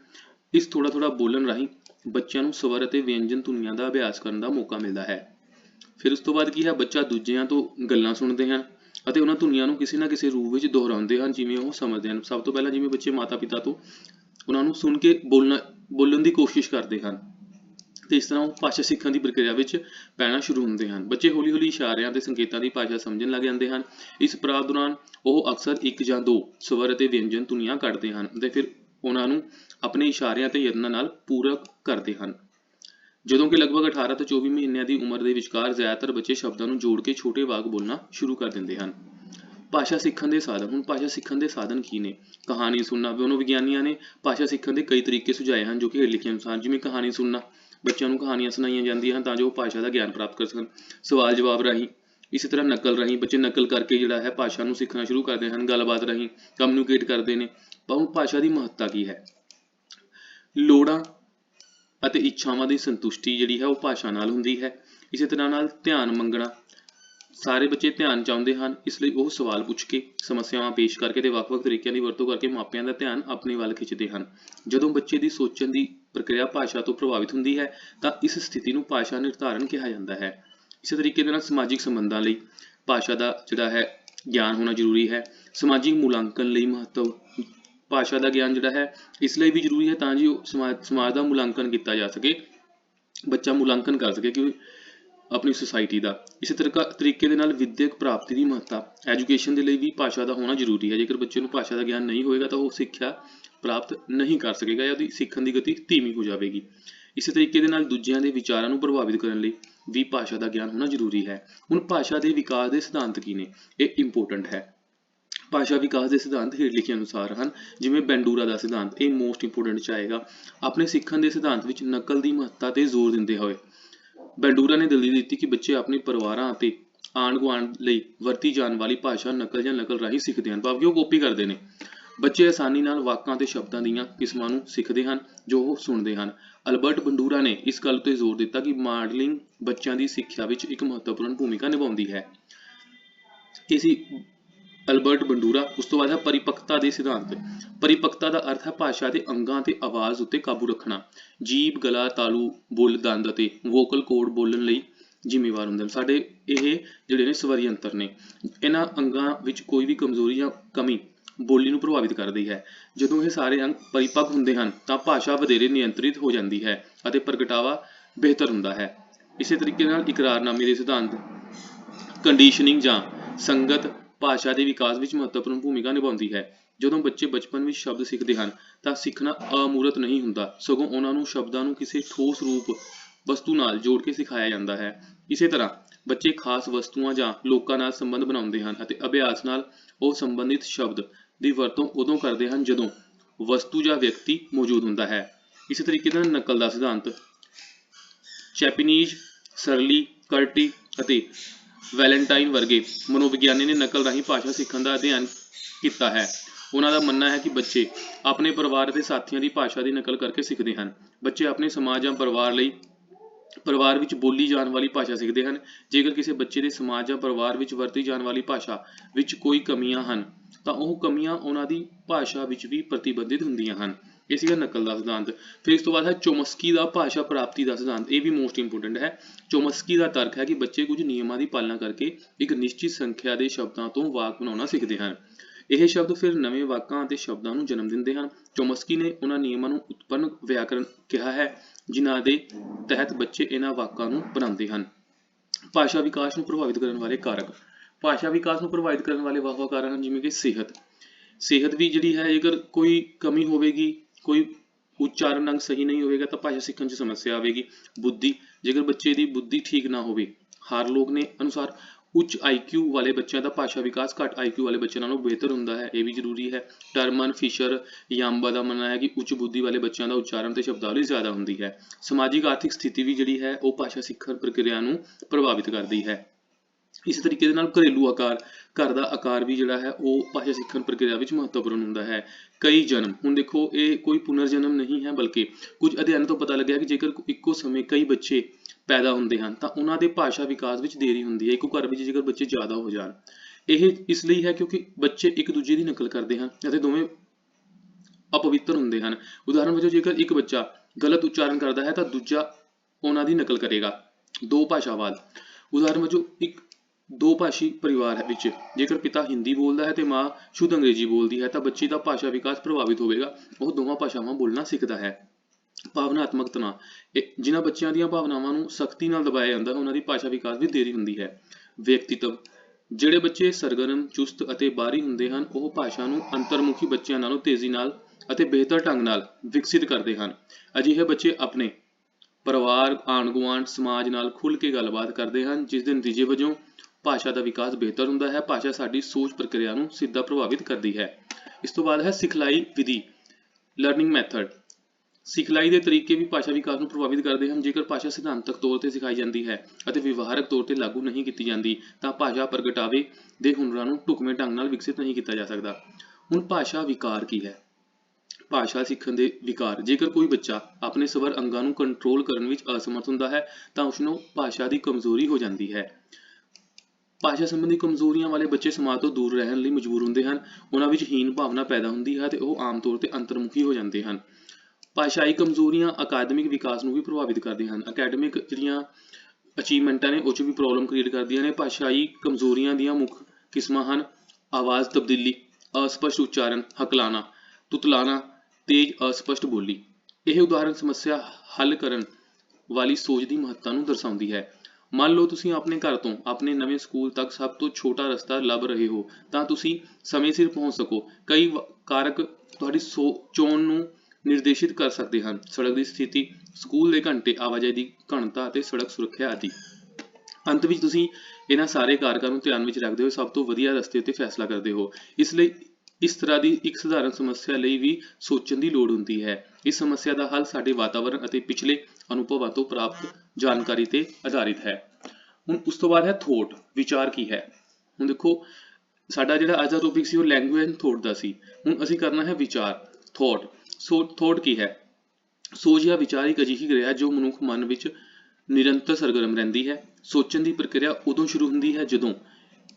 ਇਸ ਥੋੜਾ ਥੋੜਾ ਬੋਲਣ ਰਾਹੀਂ ਬੱਚਿਆਂ ਨੂੰ ਸਵਰ ਅਤੇ ਵਿਅੰਜਨ ਧੁਨੀਆਂ ਦਾ ਅਭਿਆਸ ਕਰਨ ਦਾ ਮੌਕਾ ਮਿਲਦਾ ਹੈ। ਫਿਰ ਉਸ ਤੋਂ ਬਾਅਦ ਕੀ ਹੈ? ਬੱਚਾ ਦੂਜਿਆਂ ਤੋਂ ਗੱਲਾਂ ਸੁਣਦੇ ਹਨ। ਅਤੇ ਉਹਨਾਂ ਧੁਨੀਆਂ ਨੂੰ ਕਿਸੇ ਨਾ ਕਿਸੇ ਰੂਪ ਵਿੱਚ ਦੁਹਰਾਉਂਦੇ ਹਨ, ਜਿਵੇਂ ਉਹ ਸਮਝਦੇ ਹਨ। ਸਭ ਤੋਂ ਪਹਿਲਾਂ ਜਿਵੇਂ ਬੱਚੇ ਮਾਤਾ-ਪਿਤਾ ਤੋਂ ਉਹਨਾਂ ਨੂੰ ਸੁਣ ਕੇ ਬੋਲਣਾ, ਬੋਲਣ ਦੀ ਕੋਸ਼ਿਸ਼ ਕਰਦੇ ਹਨ। ਤੇ ਇਸ ਤਰ੍ਹਾਂ ਉਹ ਭਾਸ਼ਾ ਸਿੱਖਣ ਦੀ ਪ੍ਰਕਿਰਿਆ ਵਿੱਚ ਪੈਣਾ ਸ਼ੁਰੂ ਹੁੰਦੇ ਹਨ। ਬੱਚੇ ਹੌਲੀ-ਹੌਲੀ ਇਸ਼ਾਰਿਆਂ ਤੇ ਸੰਕੇਤਾਂ ਦੀ ਭਾਸ਼ਾ ਸਮਝਣ ਲੱਗ ਜਾਂਦੇ ਹਨ। ਇਸ ਪ੍ਰਾਪ ਦੌਰਾਨ ਉਹ ਅਕਸਰ ਇੱਕ ਜਾਂ ਦੋ ਸਵਰ ਅਤੇ ਵਿਅੰਜਨ, ਧੁਨੀਆਂ ਕੱਢਦੇ ਹਨ ਤੇ ਫਿਰ ਉਹਨਾਂ ਨੂੰ ਆਪਣੇ ਇਸ਼ਾਰਿਆਂ ਤੇ ਯਤਨਾਂ ਨਾਲ ਪੂਰਕ ਕਰਦੇ ਹਨ। ਜਦੋਂ ਕਿ ਲਗਭਗ 18 ਤੋਂ 24 ਮਹੀਨਿਆਂ ਦੀ ਉਮਰ ਦੇ ਵਿਚਕਾਰ ਜ਼ਿਆਦਾਤਰ ਬੱਚੇ ਸ਼ਬਦਾਂ ਨੂੰ ਜੋੜ ਕੇ ਛੋਟੇ ਵਾਕ ਬੋਲਣਾ ਸ਼ੁਰੂ ਕਰ ਦਿੰਦੇ ਹਨ। ਭਾਸ਼ਾ ਸਿੱਖਣ ਦੇ ਸਾਧਨ ਹੁਣ ਭਾਸ਼ਾ ਸਿੱਖਣ ਦੇ ਸਾਧਨ ਕੀ ਨੇ? ਕਹਾਣੀ ਸੁਣਨਾ ਵਿਗਿਆਨੀਆਂ ਨੇ ਭਾਸ਼ਾ ਸਿੱਖਣ ਦੇ ਕਈ ਤਰੀਕੇ ਸੁਝਾਏ ਹਨ ਜੋ ਕਿ ਹੇਠ ਲਿਖੇ ਅਨੁਸਾਰ, ਜਿਵੇਂ ਕਹਾਣੀ ਸੁਣਨਾ। ਬੱਚਿਆਂ ਨੂੰ ਕਹਾਣੀਆਂ ਸੁਣਾਈਆਂ ਜਾਂਦੀਆਂ ਹਨ ਤਾਂ ਜੋ ਉਹ ਭਾਸ਼ਾ ਦਾ ਗਿਆਨ ਪ੍ਰਾਪਤ ਕਰ ਸਕਣ। ਸਵਾਲ ਜਵਾਬ ਰਾਹੀਂ, ਇਸੇ ਤਰ੍ਹਾਂ ਨਕਲ ਰਾਹੀਂ ਬੱਚੇ ਨਕਲ ਕਰਕੇ ਜਿਹੜਾ ਹੈ ਭਾਸ਼ਾ ਨੂੰ ਸਿੱਖਣਾ ਸ਼ੁਰੂ ਕਰਦੇ ਹਨ, ਗੱਲਬਾਤ ਰਾਹੀਂ ਕਮਿਊਨੀਕੇਟ ਕਰਦੇ ਨੇ। ਪਰ ਹੁਣ ਭਾਸ਼ਾ ਦੀ ਮਹੱਤਤਾ ਕੀ ਹੈ? ਲੋੜਾਂ ਅਤੇ ਇੱਛਾਵਾਂ ਦੀ ਸੰਤੁਸ਼ਟੀ ਜਿਹੜੀ ਹੈ ਉਹ ਭਾਸ਼ਾ ਨਾਲ ਹੁੰਦੀ ਹੈ। ਇਸੇ ਤਰ੍ਹਾਂ ਨਾਲ ਧਿਆਨ ਮੰਗਣਾ, ਸਾਰੇ ਬੱਚੇ ਧਿਆਨ ਚਾਹੁੰਦੇ ਹਨ, ਇਸ ਲਈ ਉਹ ਸਵਾਲ ਪੁੱਛ ਕੇ, ਸਮੱਸਿਆਵਾਂ ਪੇਸ਼ ਕਰਕੇ ਤੇ ਵੱਖ-ਵੱਖ ਤਰੀਕਿਆਂ ਦੀ ਵਰਤੋਂ ਕਰਕੇ ਮਾਪਿਆਂ ਦਾ ਧਿਆਨ ਆਪਣੇ ਵੱਲ ਖਿੱਚਦੇ ਹਨ। ਜਦੋਂ ਬੱਚੇ ਦੀ ਸੋਚਣ ਦੀ ਪ੍ਰਕਿਰਿਆ ਭਾਸ਼ਾ ਤੋਂ ਪ੍ਰਭਾਵਿਤ ਹੁੰਦੀ ਹੈ, ਤਾਂ ਇਸ ਸਥਿਤੀ ਨੂੰ ਭਾਸ਼ਾ ਨਿਰਧਾਰਨ ਕਿਹਾ ਜਾਂਦਾ ਹੈ। ਇਸੇ ਤਰੀਕੇ ਦੇ ਨਾਲ ਸਮਾਜਿਕ ਸੰਬੰਧਾਂ ਲਈ ਭਾਸ਼ਾ ਦਾ ਜਿਹੜਾ ਹੈ, ਗਿਆਨ ਹੋਣਾ ਜ਼ਰੂਰੀ ਹੈ। ਸਮਾਜਿਕ ਮੁਲਾਂਕਣ ਲਈ ਮਹੱਤਵ ਭਾਸ਼ਾ ਦਾ ਗਿਆਨ ਜਿਹੜਾ ਹੈ, ਇਸ ਲਈ ਵੀ ਜ਼ਰੂਰੀ ਹੈ ਤਾਂ ਜੋ ਸਮਾਜ ਸਮਾਜ ਦਾ ਮੁਲਾਂਕਣ ਕੀਤਾ ਜਾ ਸਕੇ, ਬੱਚਾ ਮੁਲਾਂਕਣ ਕਰ ਸਕੇ ਕਿ ਆਪਣੀ ਸੁਸਾਇਟੀ ਦਾ। ਇਸੇ ਤਰ੍ਹਾਂ ਤਰੀਕੇ ਦੇ ਨਾਲ ਵਿਦਿਅਕ ਪ੍ਰਾਪਤੀ ਦੀ ਮਹੱਤਤਾ ਐਜੂਕੇਸ਼ਨ ਦੇ ਲਈ ਵੀ ਭਾਸ਼ਾ ਦਾ ਹੋਣਾ ਜ਼ਰੂਰੀ ਹੈ। ਜੇਕਰ ਬੱਚੇ ਨੂੰ ਭਾਸ਼ਾ ਦਾ ਗਿਆਨ ਨਹੀਂ ਹੋਵੇਗਾ ਤਾਂ ਉਹ ਸਿੱਖਿਆ ਪ੍ਰਾਪਤ ਨਹੀਂ ਕਰ ਸਕੇਗਾ ਜਾਂ ਉਹਦੀ ਸਿੱਖਣ ਦੀ ਗਤੀ ਧੀਮੀ ਹੋ ਜਾਵੇਗੀ। ਇਸੇ ਤਰੀਕੇ ਦੇ ਨਾਲ ਦੂਜਿਆਂ ਦੇ ਵਿਚਾਰਾਂ ਨੂੰ ਪ੍ਰਭਾਵਿਤ ਕਰਨ ਲਈ ਵੀ ਭਾਸ਼ਾ ਦਾ ਗਿਆਨ ਹੋਣਾ ਜ਼ਰੂਰੀ ਹੈ। ਹੁਣ ਭਾਸ਼ਾ ਦੇ ਵਿਕਾਸ ਦੇ ਸਿਧਾਂਤ ਕੀ ਨੇ? ਇਹ ਇੰਪੋਰਟੈਂਟ ਹੈ। ਭਾਸ਼ਾ ਵਿਕਾਸ ਦੇ ਸਿਧਾਂਤ ਹੇਠ ਲਿਖੇ ਅਨੁਸਾਰ ਹਨ, ਜਿਵੇਂ ਬੈਂਡੂਰਾ ਦਾ ਸਿਧਾਂਤ, ਇਹ ਮੋਸਟ ਇੰਪੋਰਟੈਂਟ ਚ ਆਏਗਾ। ਆਪਣੇ ਸਿੱਖਣ ਦੇ ਸਿਧਾਂਤ ਵਿੱਚ ਨਕਲ ਦੀ ਮਹੱਤਤਾ ਤੇ ਜ਼ੋਰ ਦਿੰਦੇ ਹੋਏ। ਬੈਂਡੂਰਾ ਨੇ ਦਲੀਲ ਦਿੱਤੀ ਕਿ ਬੱਚੇ ਆਪਣੇ ਪਰਿਵਾਰਾਂ ਅਤੇ ਆਂਢ ਗੁਆਂਢ ਲਈ ਵਰਤੀ ਜਾਣ ਵਾਲੀ ਭਾਸ਼ਾ ਨਕਲ ਜਾਂ ਨਕਲ ਰਾਹੀਂ ਸਿੱਖਦੇ ਹਨ। ਭਾਵ ਕਿ ਉਹ ਕਾਪੀ ਕਰਦੇ ਨੇ। ਬੱਚੇ ਆਸਾਨੀ ਨਾਲ ਵਾਕਾਂ ਤੇ ਸ਼ਬਦਾਂ ਦੀਆਂ ਕਿਸਮਾਂ ਨੂੰ ਸਿੱਖਦੇ ਹਨ, ਜੋ ਉਹ ਸੁਣਦੇ ਹਨ। ਅਲਬਰਟ ਬੰਡੂਰਾ ਨੇ ਇਸ ਗੱਲ ਤੇ ਜ਼ੋਰ ਦਿੱਤਾ ਕਿ ਮਾਡਲਿੰਗ ਬੱਚਿਆਂ ਦੀ ਸਿੱਖਿਆ ਵਿੱਚ ਇੱਕ ਮਹੱਤਵਪੂਰਨ ਭੂਮਿਕਾ ਨਿਭਾਉਂਦੀ ਹੈ। ਇਹ ਅਲਬਰਟ ਬੰਡੂਰਾ, ਉਸ ਤੋਂ ਬਾਅਦ ਹੈ ਪਰਿਪਕਤਾ ਦੇ ਸਿਧਾਂਤ। ਪਰਿਪਕਤਾ ਦਾ ਅਰਥ ਹੈ ਭਾਸ਼ਾ ਦੇ ਅੰਗਾਂ ਤੇ ਆਵਾਜ਼ ਉੱਤੇ ਕਾਬੂ ਰੱਖਣਾ। ਜੀਭ, ਗਲਾ, ਤਾਲੂ, ਬੁੱਲ, ਦੰਦ ਅਤੇ ਵੋਕਲ ਕੋਡ ਬੋਲਣ ਲਈ ਜ਼ਿੰਮੇਵਾਰ ਹੁੰਦੇ ਹਨ। ਸਾਡੇ ਇਹ ਜਿਹੜੇ ਨੇ ਸਵਰੀ ਯੰਤਰ ਨੇ, ਇਹਨਾਂ ਅੰਗਾਂ ਵਿੱਚ ਕੋਈ ਵੀ ਕਮਜ਼ੋਰੀ ਜਾਂ ਕਮੀ ਬੋਲੀ ਨੂੰ ਪ੍ਰਭਾਵਿਤ ਕਰਦੀ ਹੈ। ਜਦੋਂ ਇਹ ਸਾਰੇ ਅੰਗ ਪਰਿਪੱਕ ਹੁੰਦੇ ਹਨ, ਤਾਂ ਭਾਸ਼ਾ ਵਧੇਰੇ ਨਿਯੰਤਰਿਤ ਹੋ ਜਾਂਦੀ ਹੈ ਅਤੇ ਪ੍ਰਗਟਾਵਾ ਬਿਹਤਰ ਹੁੰਦਾ ਹੈ। ਇਸੇ ਤਰੀਕੇ ਨਾਲ ਇਕਰਾਰਨਾਮੇ ਦੇ ਸਿਧਾਂਤ ਕੰਡੀਸ਼ਨਿੰਗ ਜਾਂ ਸੰਗਤ ਭਾਸ਼ਾ ਦੇ ਵਿਕਾਸ ਵਿੱਚ ਮਹੱਤਵਪੂਰਨ ਭੂਮਿਕਾ ਨਿਭਾਉਂਦੀ ਹੈ। ਜਦੋਂ ਬੱਚੇ ਬਚਪਨ ਵਿੱਚ ਸ਼ਬਦ ਸਿੱਖਦੇ ਹਨ, ਤਾਂ ਸਿੱਖਣਾ ਅਮੂਰਤ ਨਹੀਂ ਹੁੰਦਾ। ਸਗੋਂ ਉਹਨਾਂ ਨੂੰ ਸ਼ਬਦਾਂ ਨੂੰ ਕਿਸੇ ਠੋਸ ਰੂਪ, ਵਸਤੂ ਨਾਲ ਜੋੜ ਕੇ ਸਿਖਾਇਆ ਜਾਂਦਾ ਹੈ। ਇਸੇ ਤਰ੍ਹਾਂ, ਬੱਚੇ ਖਾਸ ਵਸਤੂਆਂ ਜਾਂ ਲੋਕਾਂ ਨਾਲ ਸੰਬੰਧ ਬਣਾਉਂਦੇ ਹਨ ਅਤੇ ਅਭਿਆਸ ਨਾਲ ਉਹ ਸੰਬੰਧਿਤ ਸ਼ਬਦ ਦੀ ਵਰਤੋਂ ਉਦੋਂ ਕਰਦੇ ਹਨ ਜਦੋਂ ਵਸਤੂ ਜਾਂ ਵਿਅਕਤੀ ਮੌਜੂਦ ਹੁੰਦਾ ਹੈ। ਇਸੇ ਤਰੀਕੇ ਨਾਲ ਨਕਲ ਦਾ ਸਿਧਾਂਤ, ਚੈਪੀਨੀਜ਼, ਸਰਲੀ, ਕਰਟੀ ਅਤੇ ਵੈਲੈਂਟਾਈਨ ਵਰਗੇ ਮਨੋਵਿਗਿਆਨੀ ਨੇ ਨਕਲ ਰਾਹੀਂ ਭਾਸ਼ਾ ਸਿੱਖਣ ਦਾ ਅਧਿਐਨ ਕੀਤਾ ਹੈ। ਉਹਨਾਂ ਦਾ ਮੰਨਣਾ ਹੈ ਕਿ ਬੱਚੇ ਆਪਣੇ ਪਰਿਵਾਰ ਅਤੇ ਸਾਥੀਆਂ ਦੀ ਭਾਸ਼ਾ ਦੀ ਨਕਲ ਕਰਕੇ ਸਿੱਖਦੇ ਹਨ। ਬੱਚੇ ਆਪਣੇ ਸਮਾਜ ਜਾਂ ਪਰਿਵਾਰ ਲਈ ਪਰਿਵਾਰ ਵਿੱਚ ਬੋਲੀ ਜਾਣ ਵਾਲੀ ਭਾਸ਼ਾ ਸਿੱਖਦੇ ਹਨ। ਜੇਕਰ ਕਿਸੇ ਬੱਚੇ ਦੇ ਸਮਾਜ ਜਾਂ ਪਰਿਵਾਰ ਵਿੱਚ ਵਰਤੀ ਜਾਣ ਵਾਲੀ ਭਾਸ਼ਾ ਵਿੱਚ ਕੋਈ ਕਮੀਆਂ ਹਨ, ਤਾਂ ਉਹ ਕਮੀਆਂ ਉਹਨਾਂ ਦੀ ਭਾਸ਼ਾ ਵਿੱਚ ਵੀ ਪ੍ਰਤੀਬੰਧਿਤ ਹੁੰਦੀਆਂ ਹਨ। ਇਹ ਸੀਗਾ ਨਕਲ ਦਾ ਸਿਧਾਂਤ। ਫਿਰ ਇਸ ਤੋਂ ਬਾਅਦ ਹੈ ਚੋਮਸਕੀ ਦਾ ਭਾਸ਼ਾ ਪ੍ਰਾਪਤੀ ਦਾ ਸਿਧਾਂਤ। ਇਹ ਵੀ ਮੋਸਟ ਇੰਪੋਰਟੈਂਟ ਹੈ। ਚੋਮਸਕੀ ਦਾ ਤਰਕ ਹੈ ਕਿ ਬੱਚੇ ਕੁਝ ਨਿਯਮਾਂ ਦੀ ਪਾਲਣਾ ਕਰਕੇ ਇੱਕ ਨਿਸ਼ਚਿਤ ਸੰਖਿਆ ਦੇ ਸ਼ਬਦਾਂ ਤੋਂ ਵਾਕ ਬਣਾਉਣਾ ਸਿੱਖਦੇ ਹਨ। ਇਹ ਸ਼ਬਦ ਫਿਰ ਨਵੇਂ ਵਾਕਾਂ ਅਤੇ ਸ਼ਬਦਾਂ ਨੂੰ ਜਨਮ ਦਿੰਦੇ ਹਨ। ਚੋਮਸਕੀ ਨੇ ਉਹਨਾਂ ਨਿਯਮਾਂ ਨੂੰ ਉਤਪੰਨ ਵਿਆਕਰਣ ਕਿਹਾ ਹੈ, ਜਿਨ੍ਹਾਂ ਦੇ ਤਹਿਤ ਬੱਚੇ ਇਹਨਾਂ ਵਾਕਾਂ ਨੂੰ ਬਣਾਉਂਦੇ ਹਨ। ਭਾਸ਼ਾ ਵਿਕਾਸ ਨੂੰ ਪ੍ਰਭਾਵਿਤ ਕਰਨ ਵਾਲੇ ਕਾਰਕ। ਭਾਸ਼ਾ ਵਿਕਾਸ ਨੂੰ ਪ੍ਰਭਾਵਿਤ ਕਰਨ ਵਾਲੇ ਵੱਖ-ਵੱਖ ਕਾਰਨ ਹਨ, ਜਿਵੇਂ ਕਿ ਸਿਹਤ। ਸਿਹਤ ਵੀ ਜਿਹੜੀ ਹੈ, ਜੇਕਰ ਕੋਈ ਕਮੀ ਹੋਵੇਗੀ ਕੋਈ ਉਚਾਰਨ ਅੰਗ ਸਹੀ ਨਹੀਂ ਹੋਵੇਗਾ ਤਾਂ ਭਾਸ਼ਾ ਸਿੱਖਣ 'ਚ ਸਮੱਸਿਆ ਆਵੇਗੀ। ਬੁੱਧੀ, ਜੇਕਰ ਬੱਚੇ ਦੀ ਬੁੱਧੀ ਠੀਕ ਨਾ ਹੋਵੇ ਹਾਰਲੋਗ ਨੇ ਅਨੁਸਾਰ ਉੱਚ IQ ਵਾਲੇ ਬੱਚਿਆਂ ਦਾ ਭਾਸ਼ਾ ਵਿਕਾਸ ਘੱਟ IQ ਵਾਲੇ ਬੱਚਿਆਂ ਨਾਲੋਂ ਬਿਹਤਰ ਹੁੰਦਾ ਹੈ। ਇਹ ਵੀ ਜ਼ਰੂਰੀ ਹੈ। ਟਰਮਨ, ਫਿਸ਼ਰ, ਯਾਂਬਾ ਦਾ ਮੰਨਣਾ ਹੈ ਕਿ ਉੱਚ ਬੁੱਧੀ ਵਾਲੇ ਬੱਚਿਆਂ ਦਾ ਉਚਾਰਨ ਤੇ ਸ਼ਬਦਾਵਲੀ ਜ਼ਿਆਦਾ ਹੁੰਦੀ ਹੈ। ਸਮਾਜਿਕ ਆਰਥਿਕ ਸਥਿਤੀ ਵੀ ਜਿਹੜੀ ਹੈ, ਉਹ ਭਾਸ਼ਾ ਸਿੱਖਣ ਪ੍ਰਕਿਰਿਆ ਨੂੰ ਪ੍ਰਭਾਵਿਤ ਕਰਦੀ ਹੈ। ਇਸੇ ਤਰੀਕੇ ਦੇ ਨਾਲ ਘਰੇਲੂ ਆਕਾਰ, ਘਰ ਦਾ ਆਕਾਰ ਵੀ ਜਿਹੜਾ ਹੈ, ਉਹ ਭਾਸ਼ਾ ਸਿੱਖਣ ਪ੍ਰਕਿਰਿਆ ਵਿੱਚ ਮਹੱਤਵਪੂਰਨ ਹੁੰਦਾ ਹੈ। ਕਈ ਜਨਮ, ਹੁਣ ਦੇਖੋ, ਇਹ ਕੋਈ ਪੁਨਰ ਜਨਮ ਨਹੀਂ ਹੈ, ਬਲਕਿ ਕੁਝ ਅਧਿਐਨ ਤੋਂ ਪਤਾ ਲੱਗਿਆ ਕਿ ਜੇਕਰ ਇੱਕੋ ਸਮੇਂ ਕਈ ਬੱਚੇ ਪੈਦਾ ਹੁੰਦੇ ਹਨ, ਤਾਂ ਉਹਨਾਂ ਦੇ ਭਾਸ਼ਾ ਵਿਕਾਸ ਵਿੱਚ ਦੇਰੀ ਹੁੰਦੀ ਹੈ। ਇੱਕੋ ਘਰ ਵਿੱਚ ਜੇਕਰ ਬੱਚੇ ਜ਼ਿਆਦਾ ਹੋ ਜਾਣ, ਇਹ ਇਸ ਲਈ ਹੈ ਕਿਉਂਕਿ ਬੱਚੇ ਇੱਕ ਦੂਜੇ ਦੀ ਨਕਲ ਕਰਦੇ ਹਨ ਅਤੇ ਦੋਵੇਂ ਅਪਵਿੱਤਰ ਹੁੰਦੇ ਹਨ। ਉਦਾਹਰਨ ਵਜੋਂ, ਜੇਕਰ ਇੱਕ ਬੱਚਾ ਗਲਤ ਉਚਾਰਨ ਕਰਦਾ ਹੈ, ਤਾਂ ਦੂਜਾ ਉਹਨਾਂ ਦੀ ਨਕਲ ਕਰੇਗਾ। ਦੋ ਭਾਸ਼ਾਵਾਦ ਉਦਾਹਰਨ ਵਜੋਂ, ਇੱਕ ਦੋ ਭਾਸ਼ੀ ਪਰਿਵਾਰ ਹੈ ਵਿੱਚ। ਜੇਕਰ ਪਿਤਾ ਹਿੰਦੀ ਬੋਲਦਾ ਹੈ ਤੇ ਮਾਂ ਸ਼ੁੱਧ ਅੰਗਰੇਜ਼ੀ ਬੋਲਦੀ ਹੈ, ਤਾਂ ਬੱਚੇ ਦਾ ਭਾਸ਼ਾ ਵਿਕਾਸ ਪ੍ਰਭਾਵਿਤ ਹੋਵੇਗਾ। ਉਹ ਦੋਵਾਂ ਭਾਸ਼ਾਵਾਂ ਬੋਲਣਾ ਸਿੱਖਦਾ ਹੈ। ਭਾਵਨਾਤਮਕ ਤਣਾਅ। ਜਿਨ੍ਹਾਂ ਬੱਚਿਆਂ ਦੀਆਂ ਭਾਵਨਾਵਾਂ ਨੂੰ ਸਖਤੀ ਨਾਲ ਦਬਾਇਆ ਜਾਂਦਾ ਹੈ, ਉਹਨਾਂ ਦੀ ਭਾਸ਼ਾ ਵਿਕਾਸ ਵਿੱਚ ਦੇਰੀ ਹੁੰਦੀ ਹੈ। ਵਿਅਕਤੀਤਵ। ਜਿਹੜੇ ਬੱਚੇ ਸਰਗਰਮ, ਚੁਸਤ ਅਤੇ ਬਾਹਰੀ ਹੁੰਦੇ ਹਨ, ਉਹ ਭਾਸ਼ਾ ਨੂੰ ਅੰਤਰਮੁਖੀ ਬੱਚਿਆਂ ਨਾਲੋਂ ਤੇਜ਼ੀ ਨਾਲ ਅਤੇ ਬਿਹਤਰ ਢੰਗ ਨਾਲ ਵਿਕਸਿਤ ਕਰਦੇ ਹਨ। ਅਜਿਹੇ ਬੱਚੇ ਆਪਣੇ ਪਰਿਵਾਰ ਆਂਢ ਗੁਆਂਢ ਸਮਾਜ ਨਾਲ ਖੁੱਲ੍ਹ ਕੇ ਗੱਲਬਾਤ ਕਰਦੇ ਹਨ, ਜਿਸ ਦੇ ਨਤੀਜੇ ਵਜੋਂ ਭਾਸ਼ਾ ਦਾ ਵਿਕਾਸ ਬਿਹਤਰ ਹੁੰਦਾ ਹੈ, ਭਾਸ਼ਾ ਸਾਡੀ ਸੋਚ ਪ੍ਰਕਿਰਿਆ ਨੂੰ ਸਿੱਧਾ ਪ੍ਰਭਾਵਿਤ ਕਰਦੀ ਹੈ। ਇਸ ਤੋਂ ਬਾਅਦ ਹੈ ਸਿਖਲਾਈ ਵਿਧੀ ਲਰਨਿੰਗ ਮੈਥਡ ਸਿਖਲਾਈ ਦੇ ਤਰੀਕੇ ਵੀ ਭਾਸ਼ਾ ਵਿਕਾਸ ਨੂੰ ਪ੍ਰਭਾਵਿਤ ਕਰਦੇ ਹਨ, ਜੇਕਰ ਭਾਸ਼ਾ ਸਿਧਾਂਤਕ ਤੌਰ ਤੇ ਸਿਖਾਈ ਜਾਂਦੀ ਹੈ ਅਤੇ ਵਿਵਹਾਰਕ ਤੌਰ ਤੇ ਲਾਗੂ ਨਹੀਂ ਕੀਤੀ ਜਾਂਦੀ, ਤਾਂ ਭਾਸ਼ਾ ਪ੍ਰਗਟਾਵੇ ਦੇ ਹੁਨਰਾਂ ਨੂੰ ਢੁਕਵੇਂ ਢੰਗ ਨਾਲ ਵਿਕਸਿਤ ਨਹੀਂ ਕੀਤਾ ਜਾ ਸਕਦਾ। ਹੁਣ ਭਾਸ਼ਾ ਵਿਕਾਰ ਕੀ ਹੈ? ਭਾਸ਼ਾ ਸਿੱਖਣ ਦੇ ਵਿਕਾਰ। ਜੇਕਰ ਕੋਈ ਬੱਚਾ ਆਪਣੇ ਸਵਰ ਅੰਗਾਂ ਨੂੰ ਕੰਟਰੋਲ ਕਰਨ ਵਿੱਚ ਅਸਮਰਥ ਹੁੰਦਾ ਹੈ, ਤਾਂ ਉਸ ਨੂੰ ਭਾਸ਼ਾ ਦੀ ਕਮਜ਼ੋਰੀ ਹੋ ਜਾਂਦੀ ਹੈ। ਭਾਸ਼ਾ ਸੰਬੰਧੀ ਕਮਜ਼ੋਰੀਆਂ ਵਾਲੇ ਬੱਚੇ ਸਮਾਜ ਤੋਂ ਦੂਰ ਰਹਿਣ ਲਈ ਮਜਬੂਰ ਹੁੰਦੇ ਹਨ। ਉਹਨਾਂ ਵਿੱਚ ਹੀਨ ਭਾਵਨਾ ਪੈਦਾ ਹੁੰਦੀ ਹੈ ਤੇ ਉਹ ਆਮ ਤੌਰ ਤੇ ਅੰਤਰਮੁਖੀ ਹੋ ਜਾਂਦੇ ਹਨ। ਭਾਸ਼ਾਈ ਕਮਜ਼ੋਰੀਆਂ ਅਕਾਦਮਿਕ ਵਿਕਾਸ ਨੂੰ ਵੀ ਪ੍ਰਭਾਵਿਤ ਕਰਦੀਆਂ ਹਨ। ਅਕੈਡਮਿਕ ਜਿਹੜੀਆਂ ਅਚੀਵਮੈਂਟਾਂ ਨੇ, ਉਹ 'ਚ ਵੀ ਪ੍ਰੋਬਲਮ ਕ੍ਰੀਏਟ ਕਰਦੀਆਂ ਨੇ। ਭਾਸ਼ਾਈ ਕਮਜ਼ੋਰੀਆਂ ਦੀਆਂ ਮੁੱਖ ਕਿਸਮਾਂ ਹਨ ਆਵਾਜ਼ ਤਬਦੀਲੀ, ਅਸਪਸ਼ਟ ਉਚਾਰਨ, ਹਕਲਾਣਾ, ਤੁਤਲਾਣਾ, ਤੇਜ਼, ਅਸਪਸ਼ਟ ਬੋਲੀ। ਇਹ ਉਦਾਹਰਣ ਸਮੱਸਿਆ ਹੱਲ ਕਰਨ ਵਾਲੀ ਸੋਚ ਦੀ ਮਹੱਤਤਾ ਨੂੰ ਦਰਸਾਉਂਦੀ ਹੈ। ਮੰਨ ਲਓ ਤੁਸੀਂ ਆਪਣੇ ਘਰ ਤੋਂ ਆਪਣੇ ਨਵੇਂ ਸਕੂਲ ਤੱਕ ਸਭ ਤੋਂ ਛੋਟਾ ਰਸਤਾ ਲੱਭ ਰਹੇ ਹੋ, ਤਾਂ ਤੁਸੀਂ ਸਮੇਂ ਸਿਰ ਪਹੁੰਚ ਸਕੋ। ਕਈ ਕਾਰਕ ਤੁਹਾਡੀ ਸੋ- ਚੋਣ ਨੂੰ ਨਿਰਦੇਸ਼ਿਤ ਕਰ ਸਕਦੇ ਹਨ। ਸੜਕ ਦੀ ਸਥਿਤੀ, ਸਕੂਲ ਦੇ ਘੰਟੇ, ਆਵਾਜਾਈ ਦੀ ਘਣਤਾ ਅਤੇ ਸੜਕ ਸੁਰੱਖਿਆ ਆਦਿ। ਅੰਤ ਵਿੱਚ ਤੁਸੀਂ ਇਹਨਾਂ ਸਾਰੇ ਕਾਰਕਾਂ ਨੂੰ ਧਿਆਨ ਵਿੱਚ ਰੱਖਦੇ ਹੋਏ ਸਭ ਤੋਂ ਵਧੀਆ ਰਸਤੇ ਉੱਤੇ ਫੈਸਲਾ ਕਰਦੇ ਹੋ। ਇਸ ਲਈ ਇਸ ਤਰ੍ਹਾਂ ਦੀ ਇੱਕ ਸਧਾਰਨ ਸਮੱਸਿਆ ਲਈ ਵੀ ਸੋਚਣ ਦੀ ਲੋੜ ਹੁੰਦੀ ਹੈ। ਇਸ ਸਮੱਸਿਆ ਦਾ ਹੱਲ ਸਾਡੇ ਵਾਤਾਵਰਣ ਅਤੇ ਪਿਛਲੇ ਅਨੁਭਵਾਂ ਤੋਂ ਪ੍ਰਾਪਤ ਜਾਣਕਾਰੀ ਤੇ ਆਧਾਰਿਤ ਹੈ। ਹੁਣ ਉਸ ਤੋਂ ਬਾਅਦ ਹੈ ਥੋਟ ਵਿਚਾਰ ਕੀ ਹੈ? ਹੁਣ ਦੇਖੋ, ਸਾਡਾ ਜਿਹੜਾ ਅੱਜ ਦਾ ਟੌਪਿਕ ਸੀ ਉਹ ਲੈਂਗੁਏਜ ਥੋਟ ਦਾ ਸੀ। ਹੁਣ ਅਸੀਂ ਕਰਨਾ ਹੈ ਵਿਚਾਰ ਥੋਟ ਸੋ ਥੋਟ ਕੀ ਹੈ? ਸੋਚ ਜਾਂ ਵਿਚਾਰ ਇੱਕ ਅਜਿਹੀ ਕਿਰਿਆ ਹੈ ਜੋ ਮਨੁੱਖ ਮਨ ਵਿੱਚ ਨਿਰੰਤਰ ਸਰਗਰਮ ਰਹਿੰਦੀ ਹੈ। ਸੋਚਣ ਦੀ ਪ੍ਰਕਿਰਿਆ ਉਦੋਂ ਸ਼ੁਰੂ ਹੁੰਦੀ ਹੈ ਜਦੋਂ